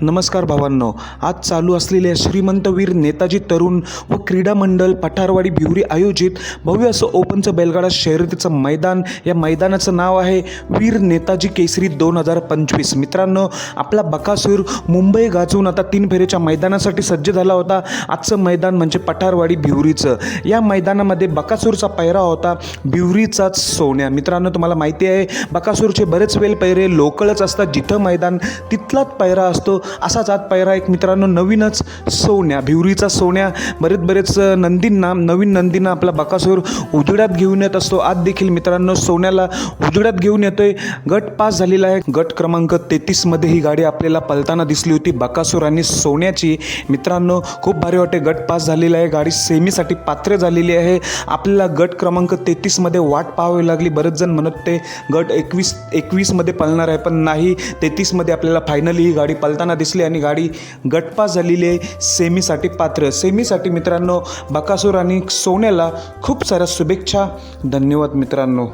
नमस्कार भावांनो आज चालू असलेल्या श्रीमंतवीर नेताजी तरुण व क्रीडा मंडळ पठारवाडी भिवरी आयोजित भव्य असं ओपनचं बैलगाडा शर्यतीचं मैदान. या मैदानाचं नाव आहे वीर नेताजी केसरी दोन हजार पंचवीस. मित्रांनो आपला बकासूर मुंबई गाजवून आता तीन फेरीच्या मैदानासाठी सज्ज झाला होता. आजचं मैदान म्हणजे पठारवाडी भिवरीचं या मैदानामध्ये बकासूरचा पैरा होता भिवरीचाच सोन्या. मित्रांनो तुम्हाला माहिती आहे बकासूरचे बरेच वेळ पैरे लोकलच असतात. जिथं मैदान तिथलाच पैरा असतो. असाच आज पायरा एक मित्रांनो नवीनच सोन्या भिवरीचा सोन्या बरेच बरेच नंदींना नवीन नंदींना आपला बकासूर उजड्यात घेऊन येत असतो. आज देखील मित्रांनो सोन्याला उजड्यात घेऊन येतोय. गट पास झालेला आहे. गट क्रमांक तेहतीसमध्ये ही गाडी आपल्याला पलताना दिसली होती. बकासूर आणि सोन्याची मित्रांनो खूप भारी वाटते गट पास झालेला आहे. गाडी सेमीसाठी पात्र झालेली आहे. आपल्याला गट क्रमांक तेहतीसमध्ये वाट पाहावी लागली. बरेच जण म्हणत ते गट एकवीस एकवीसमध्ये पळणार आहे पण नाही. तेहतीसमध्ये आपल्याला फायनली ही गाडी पलताना दिसली आणि गाडी गटपास झालेली आहे. सेमीसाठी पात्र. सेमीसाठी मित्रांनो बकासूर आणि सोन्याला खूप साऱ्या शुभेच्छा. धन्यवाद मित्रांनो.